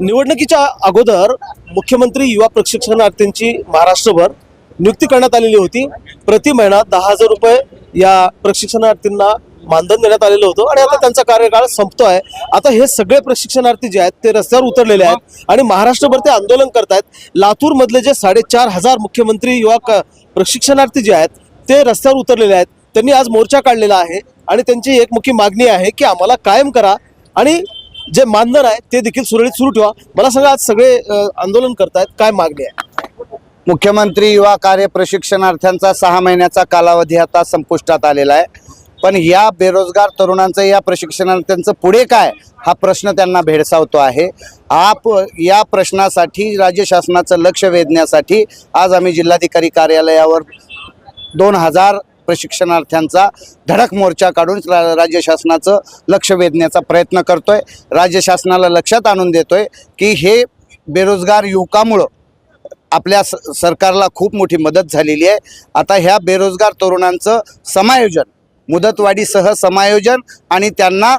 निवडणुकीच्या अगोदर मुख्यमंत्री युवा प्रशिक्षणार्थींची महाराष्ट्रभर नियुक्ती करण्यात आलेली होती. प्रति महिना दहा हजार रुपये या प्रशिक्षणार्थींना मानधन देण्यात आलेलं होतं आणि आता त्यांचा कार्यकाळ संपतो आहे. आता हे सगळे प्रशिक्षणार्थी जे आहेत ते रस्त्यावर उतरलेले आहेत आणि महाराष्ट्रभर ते आंदोलन करतायत. लातूरमधले जे साडेचार हजार मुख्यमंत्री युवा क- प्रशिक्षणार्थी जे आहेत ते रस्त्यावर उतरलेले आहेत. त्यांनी आज मोर्चा काढलेला आहे आणि त्यांची एक मुख्य मागणी आहे की आम्हाला कायम करा आणि जे मानधन आहे ते देखील सुरळीत सुरू ठेवा. मला सांगा आज सगळे आंदोलन करतायत काय मागणी आहे? मुख्यमंत्री युवा कार्य प्रशिक्षणार्थ्यांचा सहा महिन्याचा कालावधी आता संपुष्टात आलेला आहे. पण या बेरोजगार तरुणांचं या प्रशिक्षणार्थ्यांचं पुढे काय? हा प्रश्न त्यांना भेडसावतो आहे. आप या प्रश्नासाठी राज्य शासनाचं लक्ष वेधण्यासाठी आज आम्ही जिल्हाधिकारी कार्यालयावर दोन हजार प्रशिक्षणार्थ्यांचा धडक मोर्चा काढून रा- राज्य शासनाचं लक्ष वेधण्याचा प्रयत्न करतो राज्य शासनाला लक्षात आणून देतोय की हे बेरोजगार युवकामुळं आपल्या स सरकारला खूप मोठी मदत झालेली आहे. आता ह्या बेरोजगार तरुणांचं समायोजन मुदतवाढीसह समायोजन आणि त्यांना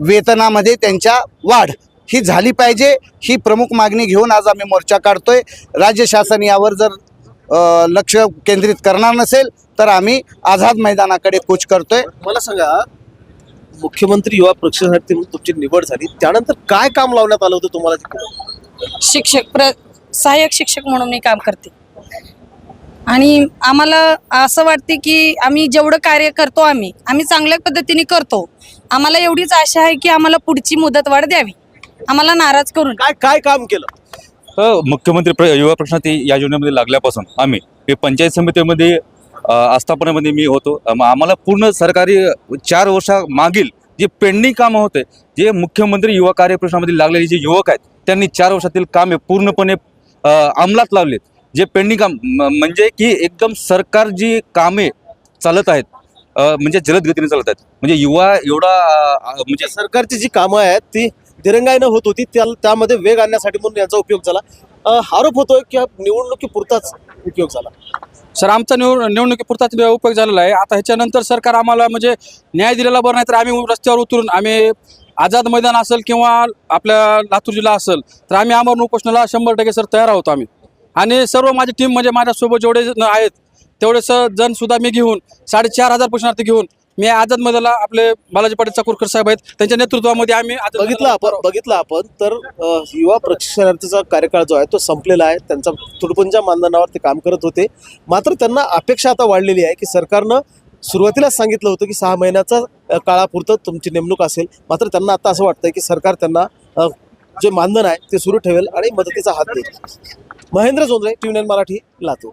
वेतनामध्ये त्यांच्या वाढ ही झाली पाहिजे. ही प्रमुख मागणी घेऊन आज आम्ही मोर्चा काढतोय. राज्य शासन यावर जर लक्ष केंद्रित करणार नसेल तर आम्ही आझाद मैदानाकडे कूच करतोय. मला सांगा मुख्यमंत्री युवा प्रशिक्षणार्थी म्हणून तुमची निवड झाली त्यानंतर काय काम लावण्यात आलं होतं तुम्हाला? शिक्षक प्र सहाय्यक शिक्षक म्हणून मी काम करते. आणि आम्हाला असं वाटते की आम्ही जेवढं कार्य करतो आम्ही आम्ही चांगल्या पद्धतीने करतो. आम्हाला एवढीच आशा आहे की आम्हाला पुढची मुदतवाढ द्यावी. आम्हाला नाराज करून काय काय काम केलं? मुख्यमंत्री प्र युवा प्रश्नार्थी या योजनेमध्ये लागल्यापासून आम्ही हे पंचायत समितीमध्ये आस्थापनामध्ये मी होतो. मग आम्हाला पूर्ण सरकारी चार वर्षा मागील जे पेंडिंग कामं होते जे मुख्यमंत्री युवा कार्यप्रश्नामध्ये लागलेले जे युवक आहेत त्यांनी चार वर्षातील कामे पूर्णपणे अंमलात लावलेत. जे पेंडिंग काम म- म्हणजे की एकदम सरकार जी कामे चालत आहेत म्हणजे जलद गतीने चालत आहेत. म्हणजे युवा एवढा म्हणजे सरकारची जी कामं आहेत ती दिरंगाईनं होत होती त्या त्यामध्ये वेग आणण्यासाठी म्हणून याचा उपयोग झाला. आरोप होतोय की हा निवडणुकीपुरताच उपयोग झाला. सर आमचा निवड निवडणुकीपुरताच उपयोग झालेला आहे. आता ह्याच्यानंतर सरकार आम्हाला म्हणजे न्याय दिलेला बरं नाही तर आम्ही रस्त्यावर उतरून आम्ही आझाद मैदान असेल किंवा आपल्या लातूर जिल्हा असेल तर आम्ही आमरण उपोषणाला शंभर टक्के सर तयार आहोत आम्ही. आणि सर्व माझी टीम म्हणजे माझ्यासोबत जेवढे आहेत तेवढे स जणसुद्धा मी घेऊन साडेचार हजार प्रश्नार्थी घेऊन मी आझाद मैदानाला आपले बालाजी पाटील चाकूरकर साहेब आहेत. त्यांच्या नेतृत्वामध्ये आम्ही बघितलं आपण बघितलं आपण. तर युवा प्रशिक्षणार्थीचा कार्यकाळ जो आहे तो संपलेला आहे. त्यांचा तुडपुंच्या मानधनावर ते काम करत होते. मात्र त्यांना अपेक्षा आता वाढलेली आहे की सरकारनं सुरुवातीलाच सांगितलं होतं की सहा महिन्याचा काळापुरतं तुमची नेमणूक असेल. मात्र त्यांना आता असं वाटतंय की सरकार त्यांना जे मानधन आहे ते सुरू ठेवेल आणि मदतीचा हात देईल. Mahendra Jondhale T V Marathi Latur.